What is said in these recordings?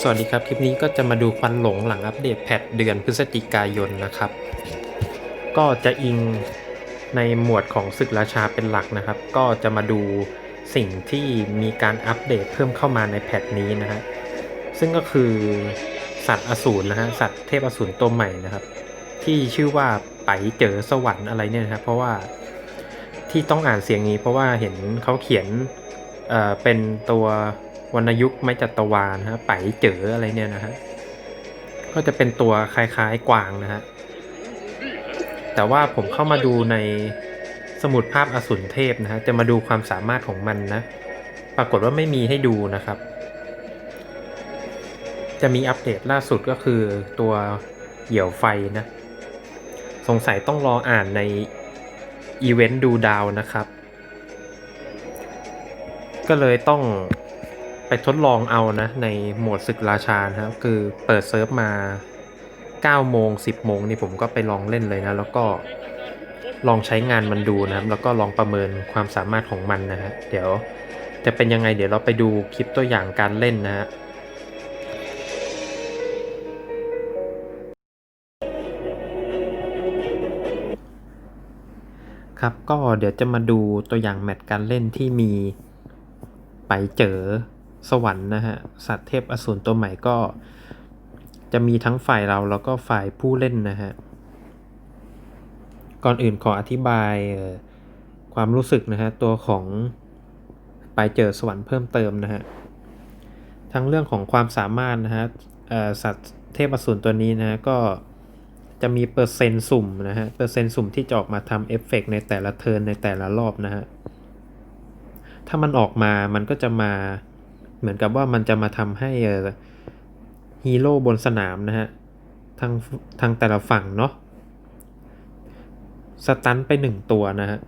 สวัสดีครับ คลิปนี้ก็จะมาดูควันหลงหลังอัปเดตแพทเดือนพฤศจิกายนนะครับ ก็จะอิงในหมวดของศึกราชาเป็นหลักนะครับ ก็จะมาดูสิ่งที่มีการอัปเดตเพิ่มเข้ามาในแพทนี้นะฮะซึ่งก็คือสัตว์อสูรนะฮะสัตว์เทพอสูรตัวใหม่นะครับ ที่ชื่อว่าไปเจอสวรรค์อะไรเนี่ยนะครับเพราะว่าที่ต้องอ่านเสียงนี้เพราะว่าเห็นเขาเขียนเอ่อเป็นตัว วรรณยุกต์ไม้จัตวานะฮะไปเจออะไรเนี่ยนะฮะก็จะเป็นตัวคล้ายๆกวางนะฮะแต่ว่าผมเข้ามาดูในสมุดภาพอสูรเทพนะฮะจะมาดูความสามารถของมันนะ ปรากฏว่าไม่มีให้ดูนะครับ จะมีอัปเดตล่าสุดก็คือตัวเหยี่ยวไฟนะ สงสัยต้องรออ่านในอีเวนต์ดูดาวนะครับ ก็เลยต้อง ไปทดลองเอานะ ในโหมดศึกราชานะครับ คือเปิดเซิร์ฟมา9โมง 10 โมงนี่ผมก็ไปลองเล่นเลยนะ แล้วก็ลองใช้งานมันดูนะครับ แล้วก็ลองประเมินความสามารถของมันนะฮะเดี๋ยวจะเป็นยังไง เดี๋ยวเราไปดูคลิปตัวอย่างการเล่นนะฮะครับก็เดี๋ยวจะมาดูตัวอย่างแมตช์การเล่นที่มีไปเจอ สวรรค์นะฮะ สัตว์เทพอสูรตัวใหม่ก็ จะมีทั้งฝ่ายเราแล้วก็ฝ่ายผู้เล่นนะฮะ ก่อนอื่นขออธิบายความรู้สึกนะฮะ ตัวของไปเจอสวรรค์เพิ่มเติมนะฮะ ทั้งเรื่องของความสามารถนะฮะสัตว์เทพอสูรตัวนี้นะะก็จะมีเปอร์เซ็นต์สุ่มนะฮะ เปอร์เซ็นต์สุ่มที่จะออกมาทำเอฟเฟกต์ในแต่ละเทิร์นในแต่ละรอบนะฮะ ถ้ามันออกมา มันก็จะมา เหมือนกับว่ามันจะมาทำให้ฮีโร่บนสนามนะฮะทางทางแต่ละฝั่งเนาะสตันไปหนึ่งตัวนะฮะ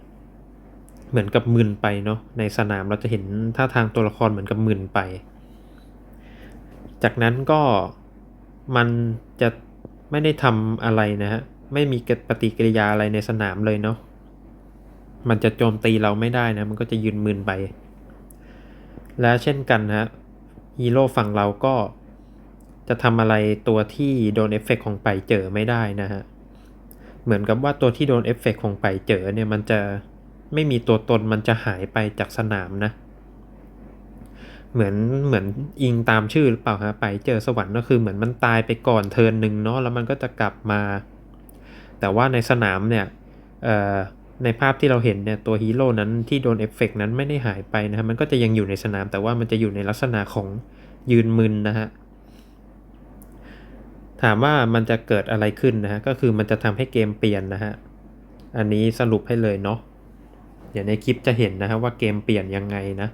เหมือนกับมึนไปเนาะในสนามเราจะเห็นท่าทางตัวละครเหมือนกับมึนไป จากนั้นก็มันจะไม่ได้ทำอะไรนะฮะไม่มีปฏิกิริยาอะไรในสนามเลยเนาะมันจะโจมตีเราไม่ได้นะ มันก็จะยืนมึนไป และเช่นกันนะฮะฮีโร่ฝั่งเราก็จะทำอะไรตัวที่โดนเอฟเฟกต์ของไปเจอไม่ได้นะฮะ เหมือนกับว่าตัวที่โดนเอฟเฟกต์ของไปเจอเนี่ยมันจะไม่มีตัวตนมันจะหายไปจากสนามนะ เหมือนเหมือนอิงตามชื่อหรือเปล่าฮะไปเจอสวรรค์ก็คือเหมือนมันตายไปก่อนเทินหนึ่งเนาะแล้วมันก็จะกลับมา แต่ว่าในสนามเนี่ยเอ่อ ในภาพที่เราเห็นเนี่ยตัวฮีโร่นั้นที่โดนเอฟเฟกต์นั้นไม่ได้หายไปนะฮะมันก็จะยังอยู่ในสนามแต่ว่ามันจะอยู่ในลักษณะของยืนมึนนะฮะถามว่ามันจะเกิดอะไรขึ้นนะฮะก็คือมันจะทำให้เกมเปลี่ยนนะฮะอันนี้สรุปให้เลยเนาะเดี๋ยวในคลิปจะเห็นนะฮะว่าเกมเปลี่ยนยังไงนะ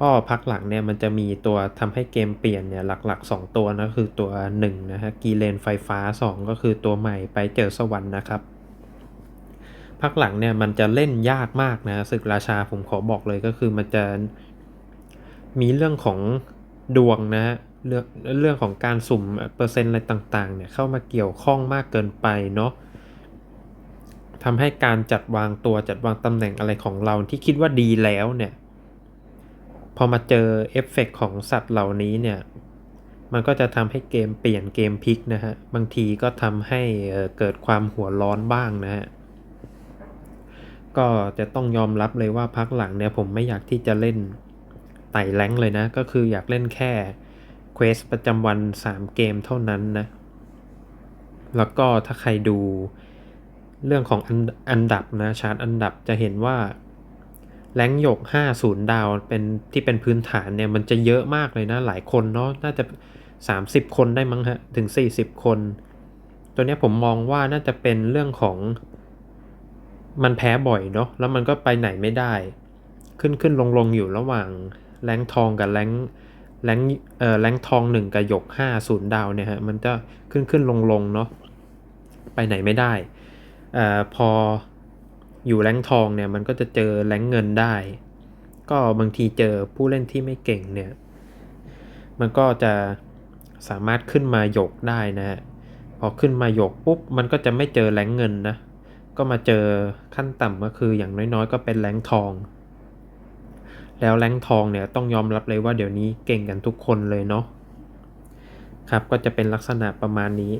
ก็พักหลังเนี่ยมันจะมีตัวทำให้เกมเปลี่ยนเนี่ยหลัก ๆ 2 ตัวนะคือตัว1นะฮะกีเลนไฟฟ้า 2 ก็คือตัวใหม่ไปเจอสวรรค์นะครับ พักหลังเนี่ยมันจะเล่นยากมากนะศึกราชาผมขอบอกเลยก็คือมันจะมีเรื่องของดวงนะฮะเรื่องเรื่องของการสุ่มเปอร์เซ็นต์อะไรต่างๆเนี่ยเข้ามาเกี่ยวข้องมากเกินไปเนาะทำให้การจัดวางตัวจัดวางตำแหน่งอะไรของเราที่คิดว่าดีแล้วเนี่ย พอมาเจอเอฟเฟกของสัตว์เหล่านี้เนี่ย มันก็จะทำให้เกมเปลี่ยนเกมพลิกนะฮะ บางทีก็ทำให้เอ่อเกิดความหัวร้อนบ้างนะฮะ ก็จะต้องยอมรับเลยว่าพักหลังเนี่ยผมไม่อยากที่จะเล่นไต่แรงเลยนะ ก็คืออยากเล่นแค่เควสประจำวัน 3 เกมเท่านั้นนะ แล้วก็ถ้าใครดูเรื่องของอันอันดับนะชาร์ตอันดับจะเห็นว่าแรงหยก 50 ดาวเป็นที่เป็นพื้นฐานเนี่ยมันจะเยอะมากเลยนะ หลายคนเนาะน่าจะ 30 คนได้มั้งฮะ ถึง 40 คน ตัวเนี้ยผมมองว่าน่าจะเป็นเรื่องของ มันแพ้บ่อยเนาะแล้วมันก็ไปไหนไม่ได้ ขึ้นขึ้นลงลงอยู่ระหว่างแรงทองกับแรงแรงเอ่อแรงทอง1กับหยก50ดาวเนี่ยฮะมันจะขึ้นขึ้นลงลงเนาะไปไหนไม่ได้เอ่อพออยู่แรงทองเนี่ยมันก็จะเจอแรงเงินได้ ก็บางทีเจอผู้เล่นที่ไม่เก่งเนี่ยมันก็จะสามารถขึ้นมาหยกได้นะฮะพอขึ้นมาหยกปุ๊บมันก็จะไม่เจอแรงเงินนะ ก็มาเจอขั้นต่ำก็คืออย่างน้อยๆ ก็เป็นแรงทอง แล้วแรงทองเนี่ยต้องยอมรับเลยว่าเดี๋ยวนี้เก่งกันทุกคนเลยเนาะครับก็จะเป็นลักษณะประมาณนี้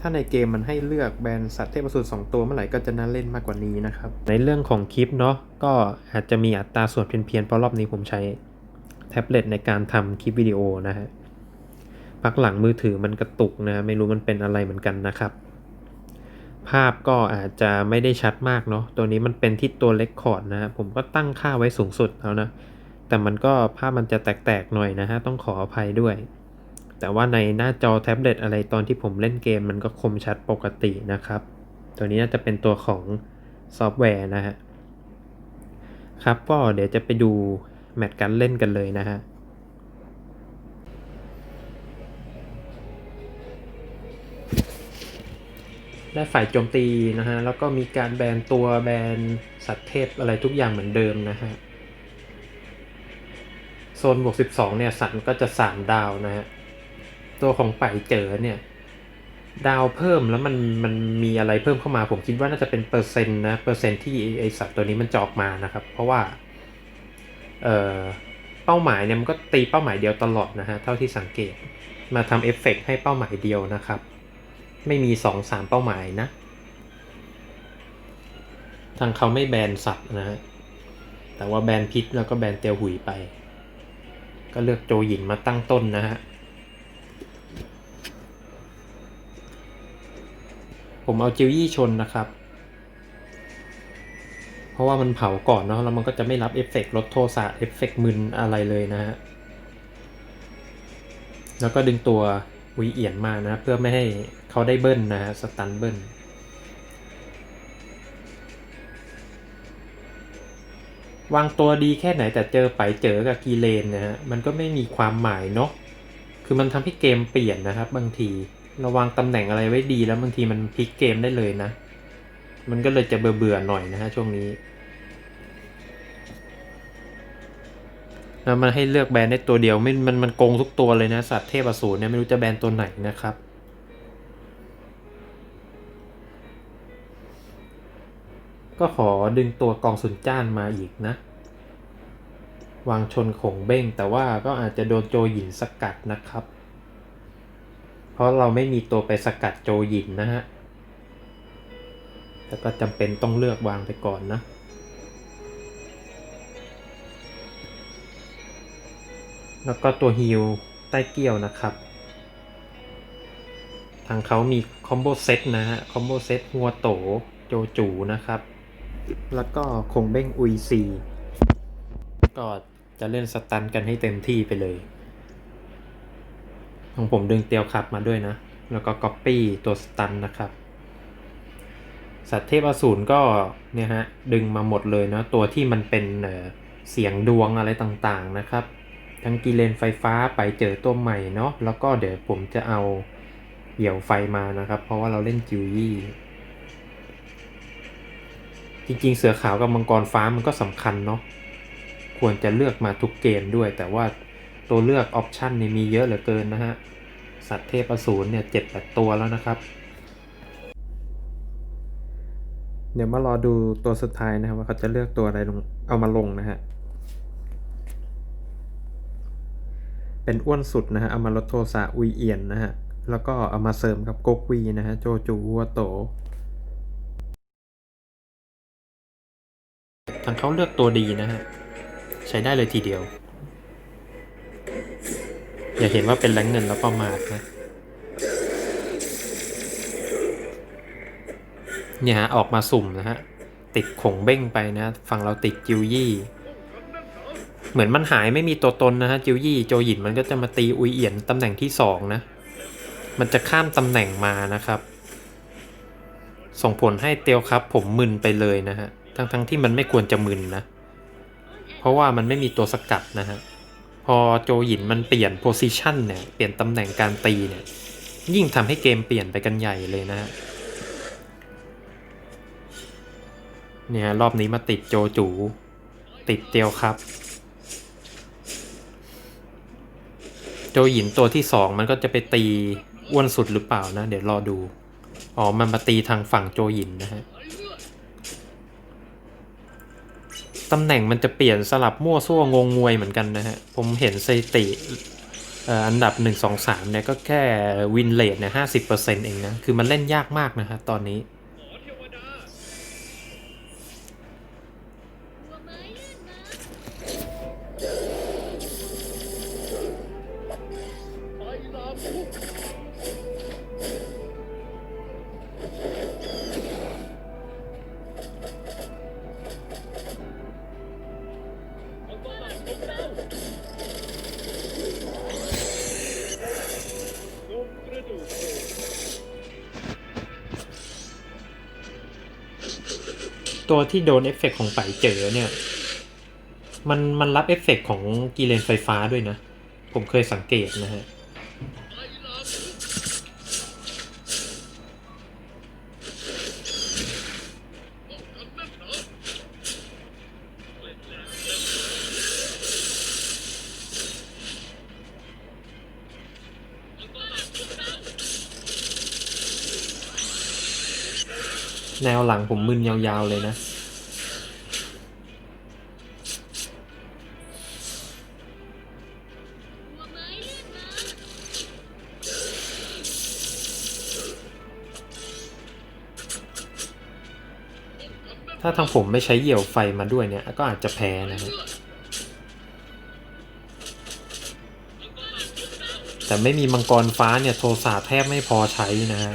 ถ้าในเกมมันให้เลือกแบรนด์สัตว์เทพสูรสองตัวเมื่อไหร่ก็จะน่าเล่นมากกว่านี้นะครับ ในเรื่องของคลิปเนาะก็อาจจะมีอัตราส่วนเพี้ยนๆเพราะรอบนี้ผมใช้แท็บเล็ตในการทำคลิปวิดีโอนะฮะพักหลังมือถือมันกระตุกนะ ไม่รู้มันเป็นอะไรเหมือนกันนะครับ ภาพก็อาจจะไม่ได้ชัดมากเนาะตัวนี้มันเป็นที่ตัวเลคคอร์ดนะฮะผมก็ตั้งค่าไว้สูงสุดแล้วนะ แต่มันก็ภาพมันจะแตกๆหน่อยนะฮะ ต้องขออภัยด้วย แต่ว่าในหน้าจอแท็บเล็ตอะไรตอนที่ผมเล่นเกมมันก็คมชัดปกตินะครับ ตัวนี้น่าจะเป็นตัวของซอฟต์แวร์นะฮะ ครับก็เดี๋ยวจะไปดูแมตช์การเล่นกันเลยนะฮะ ได้ฝ่ายโจมตีนะฮะ แล้วก็มีการแบนตัวแบนสัตว์เทพอะไรทุกอย่างเหมือนเดิมนะฮะ โซนบวก 12 เนี่ย สัตว์ก็จะ 3 ดาวนะฮะ ตัวของไปเจอเนี่ย ดาวเพิ่มแล้วมันมันมีอะไรเพิ่มเข้ามา ผมคิดว่าน่าจะเป็นเปอร์เซ็นต์นะ เปอร์เซ็นต์ที่ไอสัตว์ตัวนี้มันจอกมานะครับ เพราะว่า เอ่อ เป้าหมายเนี่ยมันก็ตีเป้าหมายเดียวตลอดนะฮะ เท่าที่สังเกต มาทำเอฟเฟกต์ให้เป้าหมายเดียวนะครับ ไม่มีสองสามเป้าหมายนะ ทางเขาไม่แบนสัตว์นะฮะ แต่ว่าแบนพิษแล้วก็แบนเตียวหุยไป ก็เลือกโจหยินมาตั้งต้นนะฮะ ผมเอาจิวยี่ชนนะครับ เพราะว่ามันเผาก่อนเนาะแล้วมันก็จะไม่รับเอฟเฟกลดโทสะเอฟเฟกมึนอะไรเลยนะฮะ แล้วก็ดึงตัววีเอียนมานะ เพื่อไม่ให้ เขาได้เบิ้ลนะฮะสตันเบิ้ลวางตัวดีแค่ไหนแต่เจอไปเจอกับกีเลนนะฮะมันก็ไม่มีความหมายเนาะคือมันทำให้เกมเปลี่ยนนะครับ บางทีเราวางตำแหน่งอะไรไว้ดีแล้วบางทีมันพลิกเกมได้เลยนะ มันก็เลยจะเบื่อเบื่อๆหน่อยนะฮะช่วงนี้แล้วมันให้เลือกแบรนด์ได้ตัวเดียวไม่มันมันโกงทุกตัวเลยนะสัตว์เทพอสูรเนี่ยไม่รู้จะแบรนด์ตัวไหนนะครับ ก็ขอดึงตัวกองสุนจ้านมาอีกนะ วางชนขงเบ้งแต่ว่าก็อาจจะโดนโจหยินสกัดนะครับ เพราะเราไม่มีตัวไปสกัดโจหยินนะฮะแต่ก็จำเป็นต้องเลือกวางไปก่อนนะแล้วก็ตัวฮิลใต้เกี้ยวนะครับ ทางเขามีคอมโบเซตนะฮะ คอมโบเซตหัวโตโจจูนะครับ แล้วก็คงเบ้งอุยซีก็จะเล่นสตันกันให้เต็มที่ไปเลย ของผมดึงเตียวขับมาด้วยนะ แล้วก็ก๊อปปี้ตัวสตันนะครับ สัตว์เทพอสูรก็เนี่ยฮะดึงมาหมดเลยนะ ตัวที่มันเป็นเสียงดวงอะไรต่างๆนะครับ ทั้งกีเลนไฟฟ้าไปเจอตัวใหม่เนาะแล้วก็เดี๋ยวผมจะเอาเหี่ยวไฟมานะครับ เพราะว่าเราเล่นจิวยี่ จริงๆ เสือขาวกับมังกรฟ้ามันก็สำคัญเนาะควรจะเลือกมาทุกเกมด้วย แต่ว่าตัวเลือกออปชันเนี่ยมีเยอะเหลือเกินนะฮะ สัตว์เทพอสูรเนี่ยเจ็ดแปดตัวแล้วนะครับ เดี๋ยวมารอดูตัวสุดท้ายนะครับว่าเขาจะเลือกตัวอะไรลงเอามาลงนะฮะ เป็นอ้วนสุดนะฮะเอามาลดโทสะอุยเอียนนะฮะ แล้วก็เอามาเสริมกับกกวีนะฮะโจจูวัวโต ทางเขาเลือกตัวดีนะฮะ ใช้ได้เลยทีเดียว อย่าเห็นว่าเป็นแรงเงินแล้วประมาทนะเนี่ยฮะ ออกมาสุ่มนะฮะ ติดขงเบ้งไปนะฝั่งเราติดจิวยี่ เหมือนมันหายไม่มีตัวตนนะฮะ จิวยี่โจหยินมันก็จะมาตีอุยเอียนตำแหน่งที่สองนะ มันจะข้ามตำแหน่งมานะครับ ส่งผลให้เตียวครับ ผมมึนไปเลยนะฮะ ทั้งทั้งๆที่มันไม่ควรจะมึนนะ เพราะว่ามันไม่มีตัวสกัดนะฮะ พอโจหยินมันเปลี่ยนโพซิชันเนี่ย เปลี่ยนตำแหน่งการตีเนี่ย ยิ่งทำให้เกมเปลี่ยนไปกันใหญ่เลยนะฮะ เนี่ยรอบนี้มาติดโจจู ติดเตียวครับ โจหยินตัวที่สองมันก็จะไปตีอ้วนสุดหรือเปล่านะ เดี๋ยวรอดู อ๋อ มันมาตีทางฝั่งโจหยินนะฮะ ตำแหน่งมันจะเปลี่ยนสลับมั่วซั่วงงงวยเหมือนกันนะฮะ ผมเห็นสถิติอันดับ 1 2 3เนี่ยก็แค่วินเลทเนี่ย50%เองนะ คือมันเล่นยากมากนะฮะตอนนี้ ตัวที่โดนเอฟเฟกต์ของไปเจอเนี่ย มันมันรับเอฟเฟกต์ของกิเลนไฟฟ้าด้วยนะ ผมเคยสังเกตนะฮะ แนวหลังผมมึนยาวๆเลยนะ ถ้าทางผมไม่ใช้เหยี่ยวไฟมาด้วยเนี่ย ก็อาจจะแพ้นะฮะแต่ไม่มีมังกรฟ้าเนี่ยโทสาแทบไม่พอใช้นะฮะ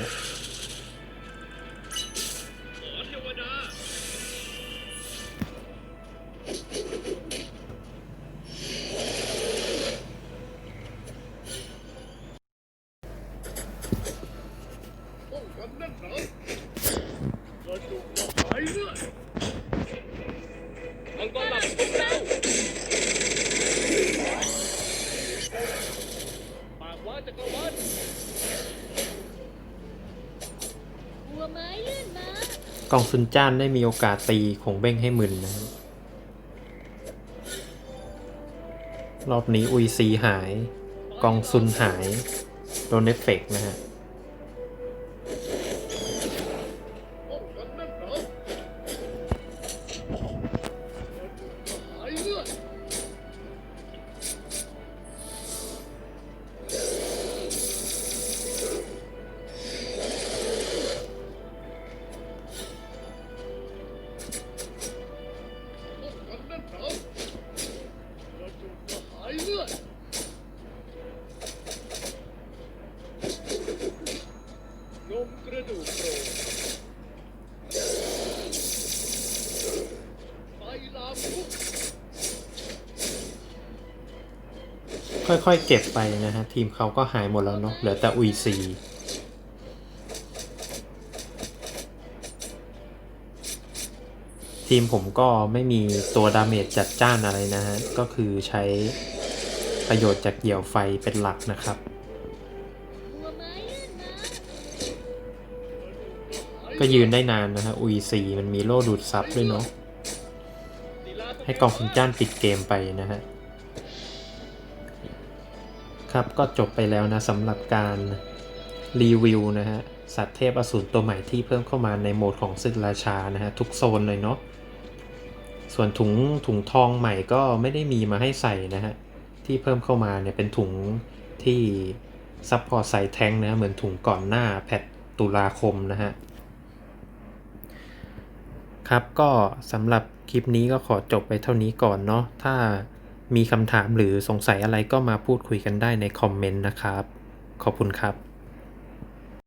กองซุนจ้านได้มีโอกาสตีคงเบ้งให้มึนนะรอบนี้อุยซีหาย กองซุนหาย โดนเอฟเฟกนะฮะ ค่อยๆ เก็บไปนะฮะ ทีมเขาก็หายหมดแล้วเนาะเหลือแต่อุยซีทีมผมก็ไม่มีตัวดาเมจจัดจ้านอะไรนะฮะ ก็คือใช้ประโยชน์จากเหยี่ยวไฟเป็นหลักนะครับ ก็ยืนได้นานนะฮะอุยซีมันมีโล่ดูดซับด้วยเนาะให้กองคุณจ้านปิดเกมไปนะฮะ ครับก็จบไปแล้วนะสำหรับการรีวิวนะฮะสัตว์เทพอสูรตัวใหม่ที่เพิ่มเข้ามาในโหมดของศึกราชานะฮะทุกโซนเลยเนาะส่วนถุงถุงทองใหม่ก็ไม่ได้มีมาให้ใส่นะฮะที่เพิ่มเข้ามาเนี่ยเป็นถุงที่ซัพพอร์ตใส่แทงนะเหมือนถุงก่อนหน้าแพทตุลาคมนะฮะครับก็สำหรับคลิปนี้ก็ขอจบไปเท่านี้ก่อนเนาะถ้า มีคำถามหรือสงสัยอะไรก็มาพูดคุยกันได้ในคอมเมนต์นะครับ ขอบคุณครับ